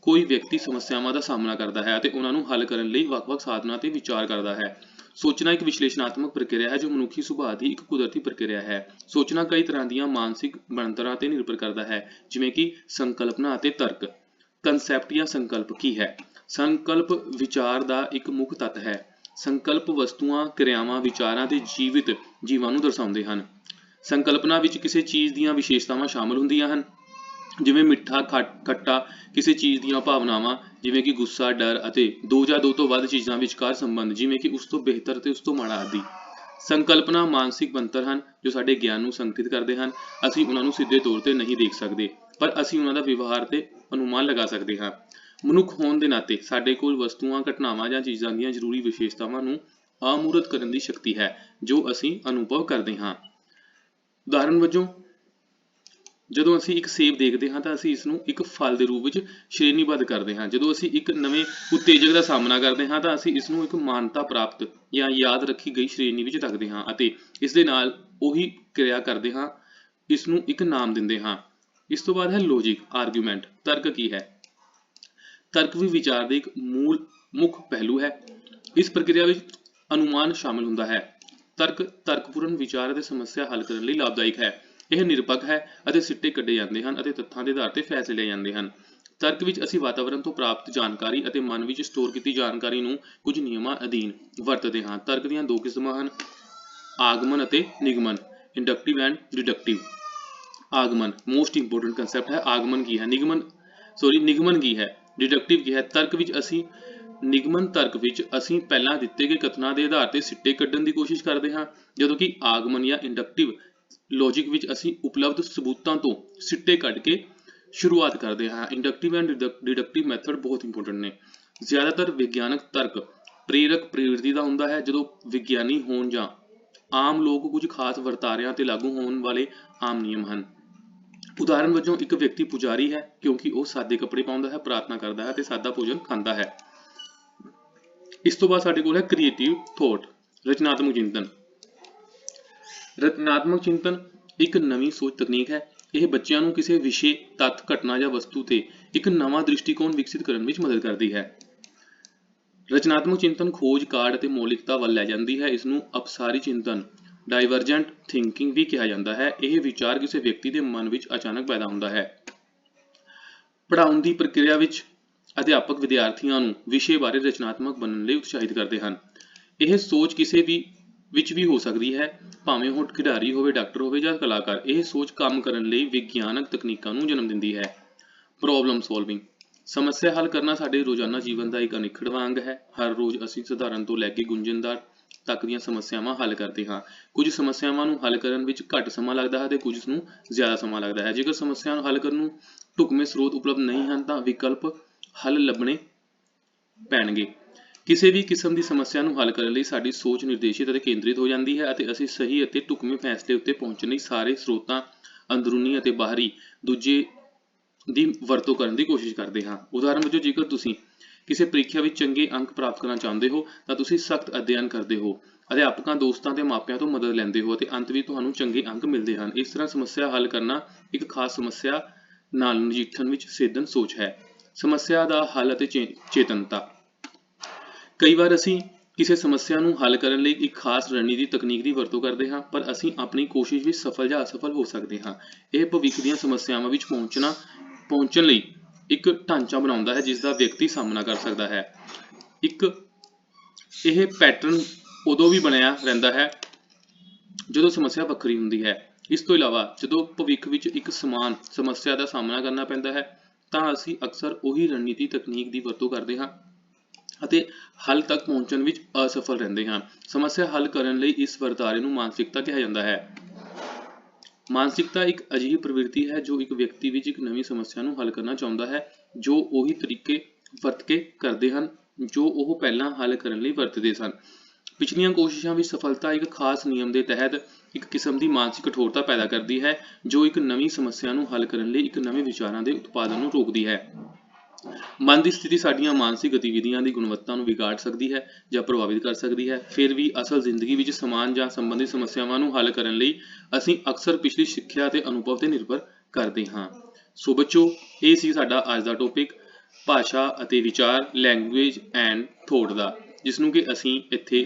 ਕੋਈ ਵਿਅਕਤੀ ਸਮੱਸਿਆਵਾਂ ਦਾ ਸਾਹਮਣਾ ਕਰਦਾ ਹੈ ਅਤੇ ਉਹਨਾਂ ਨੂੰ ਹੱਲ ਕਰਨ ਲਈ ਵੱਖ-ਵੱਖ ਸਾਧਨਾਂ ਤੇ ਵਿਚਾਰ ਕਰਦਾ ਹੈ। ਸੋਚਣਾ ਇੱਕ ਵਿਸ਼ਲੇਸ਼ਣਾਤਮਕ ਪ੍ਰਕਿਰਿਆ ਹੈ, ਜੋ ਮਨੁੱਖੀ ਸੁਭਾਅ ਦੀ ਇੱਕ ਕੁਦਰਤੀ ਪ੍ਰਕਿਰਿਆ ਹੈ। ਸੋਚਣਾ ਕਈ ਤਰ੍ਹਾਂ ਦੀਆਂ ਮਾਨਸਿਕ ਬਣਤਰਾਂ ਤੇ ਨਿਰਭਰ ਕਰਦਾ ਹੈ, ਜਿਵੇਂ ਕਿ ਸੰਕਲਪਨਾ ਅਤੇ ਤਰਕ। ਕਨਸੈਪਟ ਜਾਂ ਸੰਕਲਪ ਕੀ ਹੈ? ਸੰਕਲਪ ਵਿਚਾਰ ਦਾ ਇੱਕ ਮੁੱਖ ਤੱਤ ਹੈ। ਸੰਕਲਪ ਵਸਤੂਆਂ, ਕਿਰਿਆਵਾਂ, ਵਿਚਾਰਾਂ ਤੇ ਜੀਵਿਤ ਜੀਵਾਂ ਨੂੰ ਦਰਸਾਉਂਦੇ ਹਨ। ਸੰਕਲਪਨਾ ਵਿੱਚ ਕਿਸੇ ਚੀਜ਼ ਦੀਆਂ ਵਿਸ਼ੇਸ਼ਤਾਵਾਂ ਸ਼ਾਮਲ ਹੁੰਦੀਆਂ ਹਨ। ਜਿਵੇਂ ਮਿੱਠਾ, ਖੱਟਾ ਕਿਸੇ ਚੀਜ਼ ਦੀਆਂ ਭਾਵਨਾਵਾਂ, ਜਿਵੇਂ ਕਿ ਗੁੱਸਾ, ਡਰ ਅਤੇ ਦੋ ਜਾਂ ਦੋ ਤੋਂ ਵੱਧ ਚੀਜ਼ਾਂ ਵਿਚਕਾਰ ਸੰਬੰਧ, ਜਿਵੇਂ ਕਿ ਉਸ ਤੋਂ ਬਿਹਤਰ ਤੇ ਉਸ ਤੋਂ ਮਾੜਾ ਆਦਿ। ਸੰਕਲਪਨਾ ਮਾਨਸਿਕ ਬਣਤਰ ਹਨ, ਜੋ ਸਾਡੇ ਗਿਆਨ ਨੂੰ ਸੰਕੇਤ ਕਰਦੇ ਹਨ। ਅਸੀਂ ਉਹਨਾਂ ਨੂੰ ਸਿੱਧੇ ਤੌਰ ਤੇ ਨਹੀਂ ਦੇਖ ਸਕਦੇ, ਪਰ ਅਸੀਂ ਉਹਨਾਂ ਦਾ ਵਿਵਹਾਰ ਤੇ ਅਨੁਮਾਨ ਲਗਾ ਸਕਦੇ ਹਾਂ। ਮਨੁੱਖ ਹੋਣ ਦੇ ਨਾਤੇ ਸਾਡੇ ਕੋਲ ਵਸਤੂਆਂ, ਘਟਨਾਵਾਂ ਜਾਂ ਚੀਜ਼ਾਂ ਦੀਆਂ ਜ਼ਰੂਰੀ ਵਿਸ਼ੇਸ਼ਤਾਵਾਂ ਨੂੰ ਆਮੂਰਤ ਕਰਨ ਦੀ ਸ਼ਕਤੀ ਹੈ, ਜੋ ਅਸੀਂ ਅਨੁਭਵ ਕਰਦੇ ਹਾਂ। ਉਦਾਹਰਨ ਵਜੋਂ ਜਦੋਂ ਅਸੀਂ ਇੱਕ ਸੇਬ ਦੇਖਦੇ ਹਾਂ ਤਾਂ ਅਸੀਂ ਇਸ ਨੂੰ ਇੱਕ ਫਲ ਦੇ ਰੂਪ ਵਿੱਚ ਸ਼੍ਰੇਣੀਬੱਧ ਕਰਦੇ ਹਾਂ। ਜਦੋਂ ਅਸੀਂ ਇੱਕ ਨਵੇਂ ਉਤੇਜਕ ਦਾ ਸਾਹਮਣਾ ਕਰਦੇ ਹਾਂ ਤਾਂ ਅਸੀਂ ਇਸ ਨੂੰ ਇੱਕ ਮਾਨਤਾ ਪ੍ਰਾਪਤ ਜਾਂ ਯਾਦ ਰੱਖੀ ਗਈ ਸ਼੍ਰੇਣੀ ਵਿੱਚ ਰੱਖਦੇ ਹਾਂ ਅਤੇ ਇਸ ਦੇ ਨਾਲ ਉਹੀ ਕਿਰਿਆ ਕਰਦੇ ਹਾਂ ਇਸ ਨੂੰ ਇੱਕ ਨਾਮ ਦਿੰਦੇ ਹਾਂ। ਇਸ ਤੋਂ ਬਾਅਦ ਹੈ ਲੌਜੀਕ ਆਰਗੂਮੈਂਟ ਤਰਕ ਕੀ ਹੈ? ਤਰਕ ਵੀ ਵਿਚਾਰ ਦੇ ਇੱਕ ਮੂਲ ਮੁੱਖ ਪਹਿਲੂ ਹੈ। ਇਸ ਪ੍ਰਕਿਰਿਆ ਵਿੱਚ ਅਨੁਮਾਨ ਸ਼ਾਮਲ ਹੁੰਦਾ ਹੈ। ਤਰਕ ਤਰਕਪੂਰਨ ਵਿਚਾਰ ਅਤੇ ਸਮੱਸਿਆ ਹੱਲ ਕਰਨ ਲਈ ਲਾਭਦਾਇਕ ਹੈ। ਇਹ ਨਿਰਪੱਖ ਹੈ ਅਤੇ ਸਿੱਟੇ ਕੱਢੇ ਜਾਂਦੇ ਹਨ ਅਤੇ ਤੱਥਾਂ ਦੇ ਆਧਾਰ ਤੇ ਫੈਸਲੇ ਲਏ ਜਾਂਦੇ ਹਨ। ਤਰਕ ਵਿੱਚ ਅਸੀਂ ਵਾਤਾਵਰਣ ਤੋਂ ਪ੍ਰਾਪਤ ਜਾਣਕਾਰੀ ਅਤੇ ਮਨ ਵਿੱਚ ਸਟੋਰ ਕੀਤੀ ਜਾਣਕਾਰੀ ਨੂੰ ਕੁਝ ਨਿਯਮਾਂ ਅਧੀਨ ਵਰਤਦੇ ਹਾਂ। ਤਰਕ ਦੀਆਂ ਦੋ ਕਿਸਮਾਂ ਹਨ, ਆਗਮਨ ਅਤੇ ਨਿਗਮਨ ਇੰਡਕਟਿਵ ਐਂਡ ਡਿਡਕਟਿਵ ਆਗਮਨ ਮੋਸਟ ਇੰਪੋਰਟੈਂਟ ਕਨਸੈਪਟ ਹੈ, ਆਗਮਨ ਕੀ ਹੈ? ਨਿਗਮਨ ਸੌਰੀ ਨਿਗਮਨ ਕੀ ਹੈ? ਡਿਡਕਟਿਵ ਕੀ ਹੈ? ਤਰਕ ਵਿੱਚ ਅਸੀਂ, ਨਿਗਮਨ ਤਰਕ ਵਿੱਚ ਅਸੀਂ ਪਹਿਲਾਂ ਦਿੱਤੇ ਗਏ ਕਥਨਾਂ ਦੇ ਆਧਾਰ ਤੇ ਸਿੱਟੇ ਕੱਢਣ ਦੀ ਕੋਸ਼ਿਸ਼ ਕਰਦੇ ਹਾਂ, ਜਦੋਂ ਕਿ ਆਗਮਨ ਜਾਂ ਇੰਡਕਟਿਵ ਲੌਜੀਕ ਵਿੱਚ ਅਸੀਂ ਉਪਲਬਧ ਸਬੂਤਾਂ ਤੋਂ ਸਿੱਟੇ ਕੱਢ ਕੇ ਸ਼ੁਰੂਆਤ ਕਰਦੇ ਹਾਂ। ਇੰਡਕਟਿਵ ਐਂਡ ਡਿਡਕਟਿਵ ਮੈਥਡ ਬਹੁਤ ਇੰਪੋਰਟੈਂਟ ਨੇ। ਜ਼ਿਆਦਾਤਰ ਵਿਗਿਆਨਕ ਤਰਕ ਪ੍ਰੇਰਕ ਪ੍ਰਵਿਰਤੀ ਦਾ ਹੁੰਦਾ ਹੈ। ਜਦੋਂ ਵਿਗਿਆਨੀ ਹੋਣ ਜਾਂ ਆਮ ਲੋਕ ਕੁਝ ਖਾਸ ਵਰਤਾਰਿਆਂ ਤੇ ਲਾਗੂ ਹੋਣ ਵਾਲੇ ਆਮ ਨਿਯਮ ਹਨ। ਉਦਾਹਰਨ ਵਜੋਂ, ਇੱਕ ਵਿਅਕਤੀ ਪੁਜਾਰੀ ਹੈ ਕਿਉਂਕਿ ਉਹ ਸਾਦੇ ਕੱਪੜੇ ਪਾਉਂਦਾ ਹੈ, ਪ੍ਰਾਰਥਨਾ ਕਰਦਾ ਹੈ ਤੇ ਸਾਦਾ ਭੋਜਨ ਖਾਂਦਾ ਹੈ। ਇਸ ਤੋਂ ਬਾਅਦ ਸਾਡੇ ਕੋਲ ਹੈ ਕ੍ਰੀਏਟਿਵ ਥੋਟ ਰਚਨਾਤਮਕ ਚਿੰਤਨ। ਰਚਨਾਤਮਕ ਚਿੰਤਨ ਇੱਕ ਨਵੀਂ ਸੋਚ ਤਕਨੀਕ ਹੈ। ਇਹ ਬੱਚਿਆਂ ਨੂੰ ਕਿਸੇ ਵਿਸ਼ੇ ਤੱਤ ਘਟਨਾ ਜਾਂ ਵਸਤੂ ਤੇ ਇੱਕ ਨਵਾਂ ਦ੍ਰਿਸ਼ਟੀਕੋਣ ਵਿਕਸਿਤ ਕਰਨ ਵਿੱਚ ਮਦਦ ਕਰਦੀ ਹੈ। ਰਚਨਾਤਮਕ ਚਿੰਤਨ ਖੋਜ ਕਾਰਡ ਅਤੇ ਮੌਲਿਕਤਾ ਵੱਲ ਲੈ ਜਾਂਦੀ ਹੈ। ਇਸ ਨੂੰ ਅਪਸਾਰੀ ਚਿੰਤਨ ਡਾਈਵਰਜੈਂਟ ਥਿੰਕਿੰਗ ਵੀ ਕਿਹਾ ਜਾਂਦਾ ਹੈ। ਇਹ ਵਿਚਾਰ ਕਿਸੇ ਵਿਅਕਤੀ ਦੇ ਮਨ ਵਿੱਚ ਅਚਾਨਕ ਪੈਦਾ ਹੁੰਦਾ ਹੈ। ਪੜ੍ਹਾਉਣ ਦੀ ਪ੍ਰਕਿਰਿਆ ਵਿੱਚ ਅਧਿਆਪਕ ਵਿਦਿਆਰਥੀਆਂ ਨੂੰ ਵਿਸ਼ੇ ਬਾਰੇ ਰਚਨਾਤਮਕ ਬਣਨ ਲਈ ਉਤਸ਼ਾਹਿਤ ਕਰਦੇ ਹਨ। ਇਹ ਸੋਚ ਕਿਸੇ ਵੀ ਵਿੱਚ ਵੀ ਹੋ ਸਕਦੀ ਹੈ। ਭਾਵੇਂ ਉਹ ਖਿਡਾਰੀ ਹੋਵੇ, ਡਾਕਟਰ ਹੋਵੇ ਜਾਂ ਕਲਾਕਾਰ, ਇਹ ਸੋਚ ਕੰਮ ਕਰਨ ਲਈ ਵਿਗਿਆਨਕ ਤਕਨੀਕਾਂ ਨੂੰ ਜਨਮ ਦਿੰਦੀ ਹੈ। ਪ੍ਰੋਬਲਮ ਸੋਲਵਿੰਗ ਸਮੱਸਿਆ ਹੱਲ ਕਰਨਾ ਸਾਡੇ ਰੋਜ਼ਾਨਾ ਜੀਵਨ ਦਾ ਇੱਕ ਅਨਿੱਖੜਵਾਂ ਅੰਗ ਹੈ। ਹਰ ਰੋਜ਼ ਅਸੀਂ ਸਧਾਰਨ ਤੋਂ ਲੈ ਕੇ ਗੁੰਝਲਦਾਰ ਤੱਕ ਦੀਆਂ ਸਮੱਸਿਆਵਾਂ ਹੱਲ ਕਰਦੇ ਹਾਂ। ਕੁਝ ਸਮੱਸਿਆਵਾਂ ਨੂੰ ਹੱਲ ਕਰਨ ਵਿੱਚ ਘੱਟ ਸਮਾਂ ਲੱਗਦਾ ਹੈ ਤੇ ਕੁਝ ਨੂੰ ਜ਼ਿਆਦਾ ਸਮਾਂ ਲੱਗਦਾ ਹੈ। ਜੇਕਰ ਸਮੱਸਿਆ ਨੂੰ ਹੱਲ ਕਰਨ ਨੂੰ ਢੁਕਵੇਂ ਸਰੋਤ ਉਪਲਬਧ ਨਹੀਂ ਹਨ ਤਾਂ ਵਿਕਲਪ ਹੱਲ ਲੱਭਣੇ ਪੈਣਗੇ। ਕਿਸੇ ਵੀ ਕਿਸਮ ਦੀ ਸਮੱਸਿਆ ਨੂੰ ਹੱਲ ਕਰਨ ਲਈ ਸਾਡੀ ਸੋਚ ਨਿਰਦੇਸ਼ਿਤ ਅਤੇ ਕੇਂਦਰਿਤ ਹੋ ਜਾਂਦੀ ਹੈ ਅਤੇ ਅਸੀਂ ਸਹੀ ਅਤੇ ਢੁਕਵੇਂ ਫੈਸਲੇ ਉੱਤੇ ਪਹੁੰਚਣ ਲਈ ਸਾਰੇ ਸਰੋਤਾਂ ਅੰਦਰੂਨੀ ਅਤੇ ਬਾਹਰੀ ਦੂਜੇ ਦੀ ਵਰਤੋਂ ਕਰਨ ਦੀ ਕੋਸ਼ਿਸ਼ ਕਰਦੇ ਹਾਂ। ਉਦਾਹਰਨ ਵਜੋਂ, ਜੇਕਰ ਤੁਸੀਂ ਕਿਸੇ ਪ੍ਰੀਖਿਆ ਵਿੱਚ ਚੰਗੇ ਅੰਕ ਪ੍ਰਾਪਤ ਕਰਨਾ ਚਾਹੁੰਦੇ ਹੋ, ਤਾਂ ਤੁਸੀਂ ਸਖਤ ਅਧਿਐਨ ਕਰਦੇ ਹੋ, ਅਧਿਆਪਕਾਂ, ਦੋਸਤਾਂ ਤੇ ਮਾਪਿਆਂ ਤੋਂ ਮਦਦ ਲੈਂਦੇ ਹੋ ਅਤੇ ਅੰਤ ਵਿੱਚ ਤੁਹਾਨੂੰ ਚੰਗੇ ਅੰਕ ਮਿਲਦੇ ਹਨ। ਇਸ ਤਰ੍ਹਾਂ ਸਮੱਸਿਆ ਹੱਲ ਕਰਨਾ ਇੱਕ ਖਾਸ ਸਮੱਸਿਆ ਨਾਲ ਨਜਿੱਠਣ ਵਿੱਚ ਸੇਧਨ ਸੋਚ ਹੈ। ਸਮੱਸਿਆ ਦਾ ਹੱਲ ਅਤੇ ਚੇ- ਚੇਤਨਤਾ। ਕਈ ਵਾਰ ਅਸੀਂ ਕਿਸੇ ਸਮੱਸਿਆ ਨੂੰ ਹੱਲ ਕਰਨ ਲਈ ਇੱਕ ਖਾਸ ਰਣਨੀਤੀ, ਤਕਨੀਕ ਦੀ ਵਰਤੋਂ ਕਰਦੇ ਹਾਂ, ਪਰ ਅਸੀਂ ਆਪਣੀ ਕੋਸ਼ਿਸ਼ ਵਿੱਚ ਸਫਲ ਜਾਂ ਅਸਫਲ ਹੋ ਸਕਦੇ ਹਾਂ। ਇਹ ਭਵਿੱਖ ਦੀਆਂ ਸਮੱਸਿਆਵਾਂ ਵਿੱਚ ਪਹੁੰਚਣਾ, ਪਹੁੰਚਣ ਲਈ ਇੱਕ ਢਾਂਚਾ ਬਣਾਉਂਦਾ ਹੈ ਜਿਸ ਦਾ ਵਿਅਕਤੀ ਸਾਹਮਣਾ ਕਰ ਸਕਦਾ ਹੈ। ਇੱਕ ਇਹ ਪੈਟਰਨ ਉਦੋਂ ਵੀ ਬਣਿਆ ਰਹਿੰਦਾ ਹੈ, ਜਦੋਂ ਸਮੱਸਿਆ ਵੱਖਰੀ ਹੁੰਦੀ ਹੈ। ਇਸ ਤੋਂ ਇਲਾਵਾ ਜਦੋਂ ਭਵਿੱਖ ਵਿੱਚ ਇੱਕ ਸਮਾਨ ਸਮੱਸਿਆ ਦਾ ਸਾਹਮਣਾ ਕਰਨਾ ਪੈਂਦਾ ਹੈ, ਤਾਂ ਅਸੀਂ ਅਕਸਰ ਉਹੀ ਰਣਨੀਤੀ, ਤਕਨੀਕ ਦੀ ਵਰਤੋਂ ਕਰਦੇ ਹਾਂ ਅਤੇ ਹੱਲ ਤੱਕ ਪਹੁੰਚਣ ਵਿੱਚ ਅਸਫਲ ਰਹਿੰਦੇ ਹਾਂ। ਸਮੱਸਿਆ ਹੱਲ ਕਰਨ ਲਈ ਇਸ ਵਰਤਾਰੇ ਨੂੰ ਮਾਨਸਿਕਤਾ ਕਿਹਾ ਜਾਂਦਾ ਹੈ। ਮਾਨਸਿਕਤਾ ਇੱਕ ਅਜਿਹੀ ਪ੍ਰਵਿਰਤੀ ਹੈ ਜੋ ਇੱਕ ਵਿਅਕਤੀ ਵਿੱਚ ਇੱਕ ਨਵੀਂ ਸਮੱਸਿਆ ਨੂੰ ਹੱਲ ਕਰਨਾ ਚਾਹੁੰਦਾ ਹੈ, ਜੋ ਉਹੀ ਤਰੀਕੇ ਵਰਤ ਕੇ ਕਰਦੇ ਹਨ, ਜੋ ਉਹ ਪਹਿਲਾਂ ਹੱਲ ਕਰਨ ਲਈ ਵਰਤਦੇ ਸਨ। ਪਿਛਲੀਆਂ ਕੋਸ਼ਿਸ਼ਾਂ ਵਿੱਚ ਸਫਲਤਾ ਇੱਕ ਖਾਸ ਨਿਯਮ ਦੇ ਤਹਿਤ ਇੱਕ ਕਿਸਮ ਦੀ ਮਾਨਸਿਕ ਕਠੋਰਤਾ ਪੈਦਾ ਕਰਦੀ ਹੈ, ਜੋ ਇੱਕ ਨਵੀਂ ਸਮੱਸਿਆ ਨੂੰ ਹੱਲ ਕਰਨ ਲਈ ਇੱਕ ਨਵੇਂ ਵਿਚਾਰਾਂ ਦੇ ਉਤਪਾਦਨ ਨੂੰ ਰੋਕਦੀ ਹੈ। ਮਨ ਦੀ ਸਥਿਤੀ ਸਾਡੀਆਂ ਮਾਨਸਿਕ ਗਤੀਵਿਧੀਆਂ ਦੀ ਗੁਣਵੱਤਾ ਨੂੰ ਵਿਗਾੜ ਸਕਦੀ ਹੈ ਜਾਂ ਪ੍ਰਭਾਵਿਤ ਕਰ ਸਕਦੀ ਹੈ। ਫਿਰ ਵੀ ਅਸਲ ਜ਼ਿੰਦਗੀ ਵਿੱਚ ਸਮਾਨ ਜਾਂ ਸੰਬੰਧਿਤ ਸਮੱਸਿਆਵਾਂ ਨੂੰ ਹੱਲ ਕਰਨ ਲਈ ਅਸੀਂ ਅਕਸਰ ਪਿਛਲੀ ਸਿੱਖਿਆ ਅਤੇ ਅਨੁਭਵ ਤੇ ਨਿਰਭਰ ਕਰਦੇ ਹਾਂ। ਸੋ ਬੱਚੋ, ਇਹ ਸੀ ਸਾਡਾ ਅੱਜ ਦਾ ਟੌਪਿਕ ਭਾਸ਼ਾ ਅਤੇ ਵਿਚਾਰ ਲੈਂਗੁਏਜ ਐਂਡ ਥੋਟ ਦਾ ਜਿਸ ਨੂੰ ਕਿ ਅਸੀਂ ਇੱਥੇ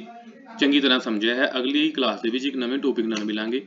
ਚੰਗੀ ਤਰ੍ਹਾਂ ਸਮਝਿਆ ਹੈ। ਅਗਲੀ ਕਲਾਸ ਦੇ ਵਿੱਚ ਇੱਕ ਨਵੇਂ ਟੌਪਿਕ ਨਾਲ ਮਿਲਾਂਗੇ।